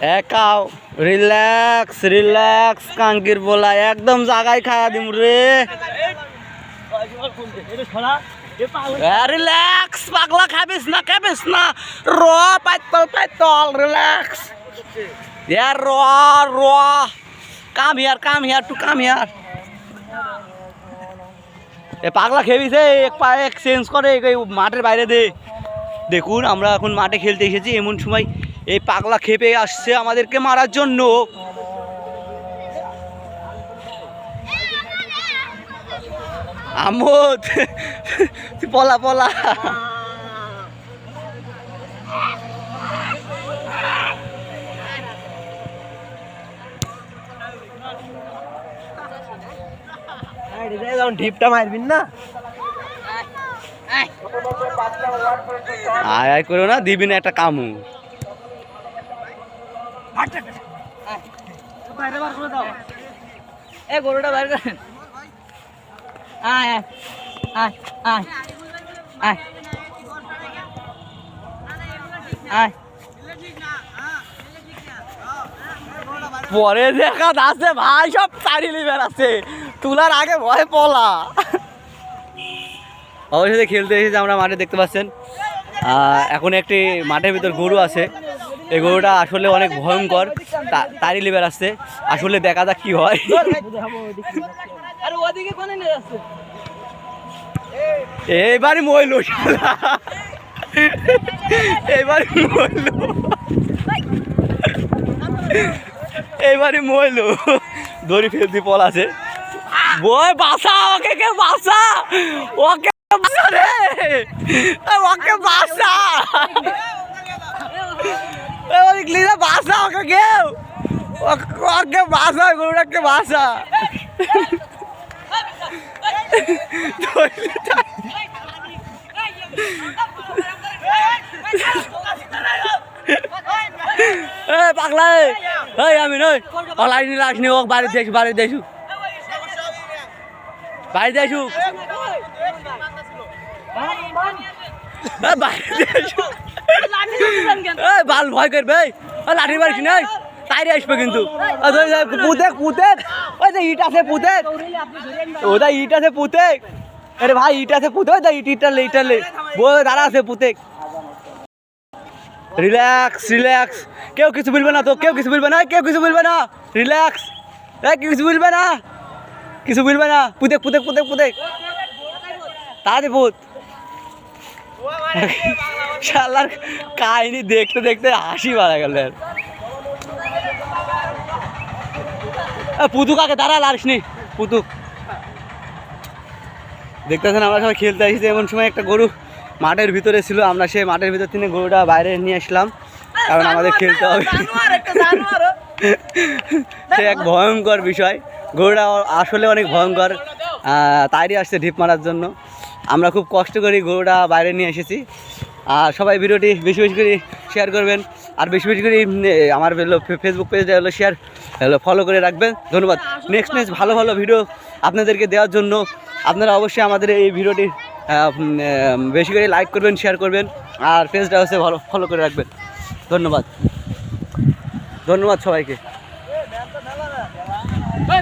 একাও relax relax কাঙ্কির বলা, একদম জাগায় খায়া দিম রে। রিল্যাক্স পাগলা খাবিস না খাবিস না। র, পাইতল পাইতল রিল্যাক্স ইয়ার র র। Come here come here to come here. এ, পাগলা খেবিছে এক পা, এক চেঞ্জ করে মাঠের বাইরে দে। দেখুন, আমরা এখন মাঠে খেলতে এসেছি, এমন সময় এই পাগলা খেপে আসছে আমাদেরকে মারার জন্য আমোদ পলা পলা ঢিপটা মারবিন না আয় আয় করো না দিবি না একটা কামু বাইর করেন। আয় আয় পরে দেখা আছে ভাই, সব চারি লিভার আছে। তুলার আগে ভয় পলা। অবশ্যই খেলতে এসেছি আমরা মাঠে, দেখতে পাচ্ছেন। এখন একটি মাঠের ভিতর গরু আছে। এই গরুটা আসলে অনেক ভয়ঙ্কর। তারই লিভার আসছে আসলে দেখা যাক কি হয়। এইবারই মইল এইবারই মইল। এইবারই মইল। দড়ি ফেলতি পল আছে বই বাসা ওকে কে বাসা ওকে বাসা রে। ওকে বাসা ওই বাসা ওকে কেউ? ওকে- ওকে বাসা গরুটাকে বাসা। পাগলা এই। আমি নই পাগলা নি লাশ নি ওক বাড়ি দেশু বাড়ি দেশু বাড়ি এ বাড়ি দেশু এ বাল ভয় করবে এ লাঠি মারিস নাই তাইরে আসবে কিন্তু এ ধর, ধর, পুতেক পুতেক ওই যে ইট আছে পুতেক ওটা ইট আছে পুতেক আরে ভাই ইট আছে পুতেক ওই যে ইট ইটালে ইটালে বই দাঁড়া আছে পুতেক রিল্যাক্স রিল্যাক্স কেউ কিছু বলবে না তো কেউ কিছু বলবে না কেউ কিছু বলবে না রিল্যাক্স এ কিছু বলবে না কিছু বলবে না পুতেক পুতেক পুতেক পুতেক তাড়াতাড়ি ভূত শালার কাহিনী দেখতে দেখতে হাসি মারা গেল পুতুক আগে দাঁড়া লারিস নি। পুতুক দেখতেছেন আমরা সবাই খেলতে আসি এমন সময় একটা গরু মাঠের ভিতরে ছিল আমরা সেই মাঠের ভিতর থেকে গরুটা বাইরে নিয়ে আসলাম কারণ আমাদের খেলতে হবে। সে এক ভয়ঙ্কর বিষয়। গরুটা আসলে অনেক ভয়ঙ্কর আহ, তাইরই আসছে ঢিপ মারার জন্য। আমরা খুব কষ্ট করি গরুটা বাইরে নিয়ে এসেছি। আর সবাই ভিডিওটি বেশি বেশি করে শেয়ার করবেন। আর বেশি বেশি করে আমার ফেসবুক পেজটা হলো শেয়ার হলো ফলো করে রাখবেন। ধন্যবাদ। নেক্সট নেক্সট ভালো ভালো ভিডিও আপনাদেরকে দেওয়ার জন্য আপনারা অবশ্যই আমাদের এই ভিডিওটি বেশি করে লাইক করবেন শেয়ার করবেন। আর পেজটা হচ্ছে ভালো ফলো করে রাখবেন। ধন্যবাদ। ধন্যবাদ সবাইকে।